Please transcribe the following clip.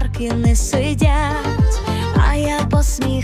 хмарки не сидять, а я посмію.